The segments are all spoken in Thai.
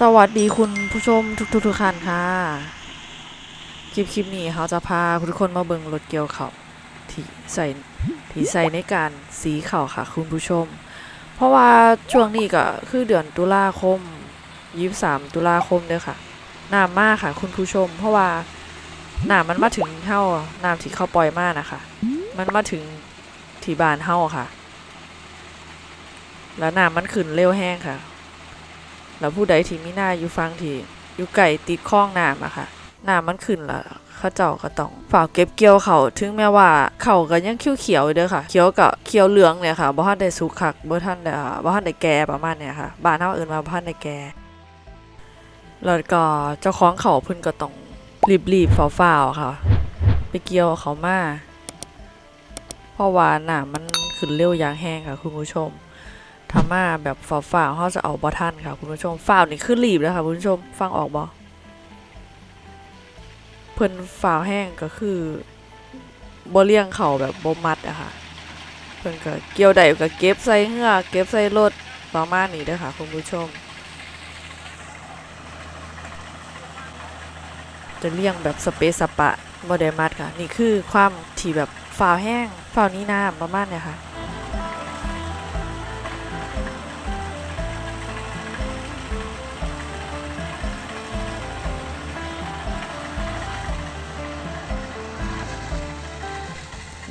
สวัสดีคุณผู้ชมทุกทุกทุกท่านค่ะ คลิปคลิปนี้เขาจะพาทุกคนมาเบิ่งรถเกี่ยวเขาที่ใส่ที่ใส่ในการสีเข่าค่ะคุณผู้ชม เพราะว่าช่วงนี้ก็คือเดือนตุลาคม23ตุลาคมเด้อค่ะน้ำมากค่ะ คุณผู้ชม เพราะว่าน้ำมันมาถึงเฮาน้ำที่เขาปล่อยมากนะคะ มันมาถึงที่บานเฮาค่ะ แล้วน้ำมันขึ้นเร็วแห้งค่ะ แล้วผู้ใดที่มีหน้าอยู่ฟังที่อยู่ไก่ติดคลองน้ำอะค่ะน้ำมันขึ้นละเข้าเจ้าก็ต้องฝ่าเก็บเกี่ยวเขาถึงแม้ว่าเขาก็ยังเขียวเขียวๆเด้อค่ะเขียวกับเขียวเหลืองเนี่ยค่ะบ่ทันได้สุกคักบ่ทันได้อ่าบ่ทันได้แก่ประมาณเนี่ยค่ะบ้านเฮาเอิ้นว่าบ่ทันได้แก่แล้วก็เจ้าของเขาเพิ่นก็ต้องรีบๆฝ้าวๆค่ะ ไปเกี่ยวเขามาเพราะว่าน้ำมันขึ้นเร็วอย่างแห้งค่ะคุณผู้ชม ทามาแบบฝ่าฝ่าเขาจะเอาบอทันค่ะคุณผู้ชมฝ่าวนี่คือรีบแล้วค่ะคุณผู้ชมฟังออกบอเพิ่นฝ่าวแห้งก็คือบ่เลี้ยงเขาแบบบ่มัดอะค่ะเพิ่นก็เกี่ยวได้ก็เก็บใส่เหือเก็บใส่รถประมาณนี้เด้อค่ะคุณผู้ชม จะเลี้ยงแบบสเปซสปะบ่ได้มัดค่ะ นี่คือความที่แบบฝ่าวแห้งฝ่านี้น้ำประมาณเนี่ยค่ะ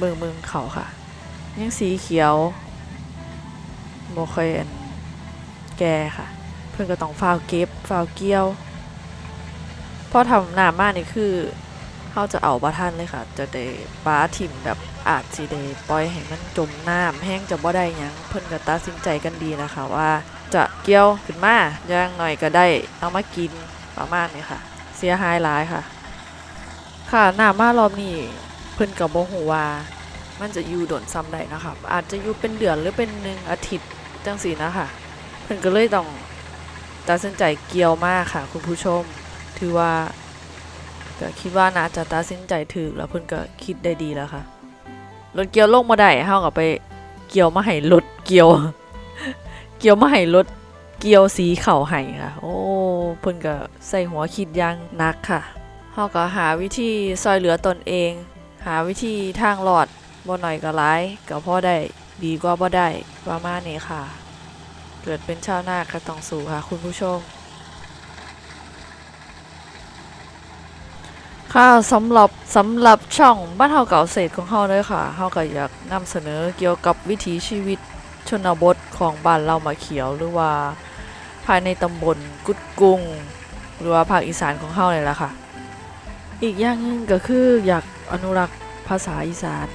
เบิ่งเบิ่งเขาค่ะ ยังสีเขียวบ่ค่อยนแก่ค่ะ เพิ่อนก็ต้องฟาวเก็บฟาวเกี่ยวพอทำหน้ามานี่คือเขาจะเอาบ่ทันเลยค่ะ จะได้ปลาถิ่มแบบอาจสิได้ปล่อยให้มันจมน้ำแห้งจะบ่ได้ยังเพิ่อนก็ตัดสินใจกันดีนะคะว่าจะเกี่ยวขึ้นมาย่างหน่อยก็ได้เอามากินประมาณนี้ค่ะ เสียหายหลายค่ะ ค่ะหน้ามารอบนี้ พิ่นก็บ่ฮู้ว่า มันจะอยู่โดนซ้ำได้นะครับอาจจะอยู่เป็นเดือนหรือเป็นหนึ่งอาทิตย์จังสีนะคะเพิ่นก็เลยต้องตัดสินใจเกี่ยวมากค่ะ คุณผู้ชม ถือว่าก็คิดว่าน่าจะตัดสินใจถูกแล้วเพิ่นก็คิดได้ดีแล้วค่ะรถเกี่ยวลงมาได้เฮาก็ไปเกี่ยวมาให้รถเกี่ยว เกี่ยวมาให้รถเกี่ยวสีเข่าให้ค่ะ โอ้เพิ่นก็ใส่หัวคิดย่างนักค่ะเฮาก็หาวิธีซอยเหลือตนเอง หาวิธีทางหลอดบ่หน่อยก็ร้ายก็พ่อได้ดีกว่าบ่ได้ประมาณนี้ค่ะ เกิดเป็นชาวนาก็ต้องสู้ค่ะคุณผู้ชม ค่ะสำหรับสำหรับช่องบ้านเฮาเก่าเศษของเฮาเลยค่ะเฮาก็อยากนำเสนอเกี่ยวกับวิถีชีวิตชนบทของบ้านเรามาเขียวหรือว่าภายในตำบลกุดกุงหรือว่าภาคอีสานของเฮาเนี่ยแหละค่ะ อีกอย่างหนึงก็คืออยากอนุรักษ์ภาษาอีสาน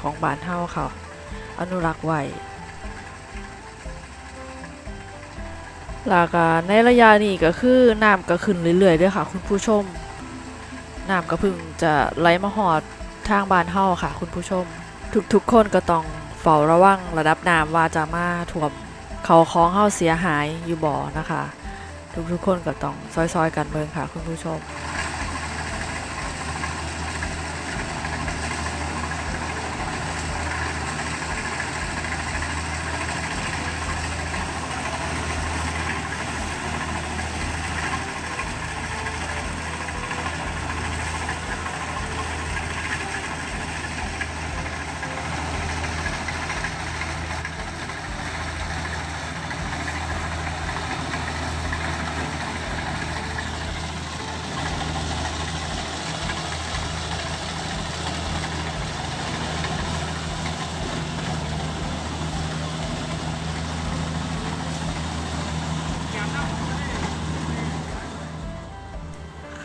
ของบ้านเฮาค่ะอนุรักษ์ไว้แล้วก็ในระยะนี้ก็คือน้ำก็ขึ้นเรื่อยๆด้วยค่ะ คุณผู้ชมน้ำก็พิ่งจะไหลมาหอดทางบ้านเฮาค่ะ คุณผู้ชม ทุกๆคนก็ต้องเฝ้าระวังระดับน้ำว่าจะมาท่วมเขาของเฮาเสียหายอยู่บ่อนะคะ ทุกๆคนก็ต้องซอยๆกันเบิ่งค่ะ คุณผู้ชม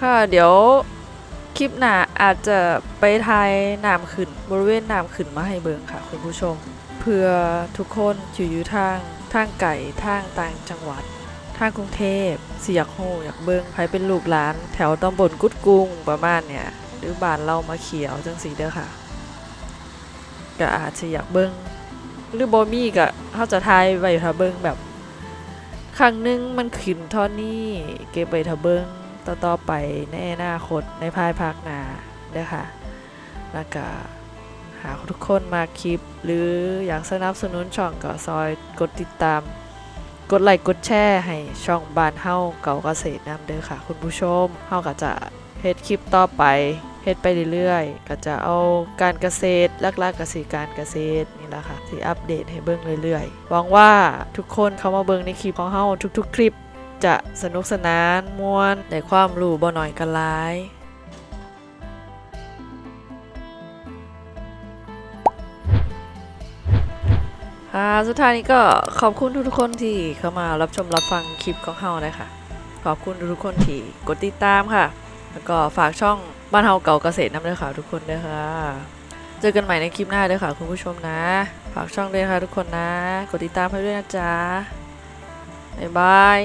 ค่ะ เดี๋ยวคลิปหน้าอาจจะไปทายน้ำขึ้นบริเวณน้ำขึ้นมาให้เบิงค่ะคุณผู้ชม เพื่อทุกคนที่อยู่ทางทางไก่ทางต่างจังหวัด ทางกรุงเทพสิอยากฮู้อยากเบิงใครเป็นลูกหลาน แถวตำบลกุดกุงประมาณเนี่ยหรือบ้านเรามาเขียวจังสีเด้อค่ะก็อาจจะอยากเบิงหรือบ่มีก็เฮาจะทายไว้ถ้าเบิงแบบ ครั้งหนึงมันขึ้นท่านี้เก็บไว้ถ้าเบิง ต่อๆไปในอนาคตในภายภาคหน้าเด้อค่ะ แล้วก็หากทุกคนมาคลิป หรืออยากสนับสนุนช่องก็ซอยกดติดตาม กดไลค์กดแชร์ให้ช่องบ้านเฮาเก่าเกษตรน้ำเด้อค่ะ คุณผู้ชมเฮาก็จะเฮ็ดคลิปต่อไปเฮ็ดไปเรื่อยๆ ก็จะเอาการเกษตรลักๆกสิการเกษตรนี่แหละค่ะที่อัปเดตให้เบิ่งเรื่อยๆหวังว่าทุกคนเข้ามาเบิ่งในคลิปของเฮาทุก ๆ คลิป จะสนุกสนานม่วนได้ความรู้บ่น้อยกันหลายค่ะสุดท้ายนี้ก็ขอบคุณทุกๆคนที่เข้ามารับชมรับฟังคลิปของเฮานะคะขอบคุณทุกๆคนที่กดติดตามค่ะ แล้วก็ฝากช่องบ้านเฮาเก่าเกษตรน้ำด้วยค่ะทุกคนด้วยค่ะเจอกันใหม่ในคลิปหน้าด้วยค่ะคุณผู้ชมนะ ฝากช่องด้วยนะคะทุกคนนะ กดติดตามให้ด้วยนะจ๊ะบ๊ายบาย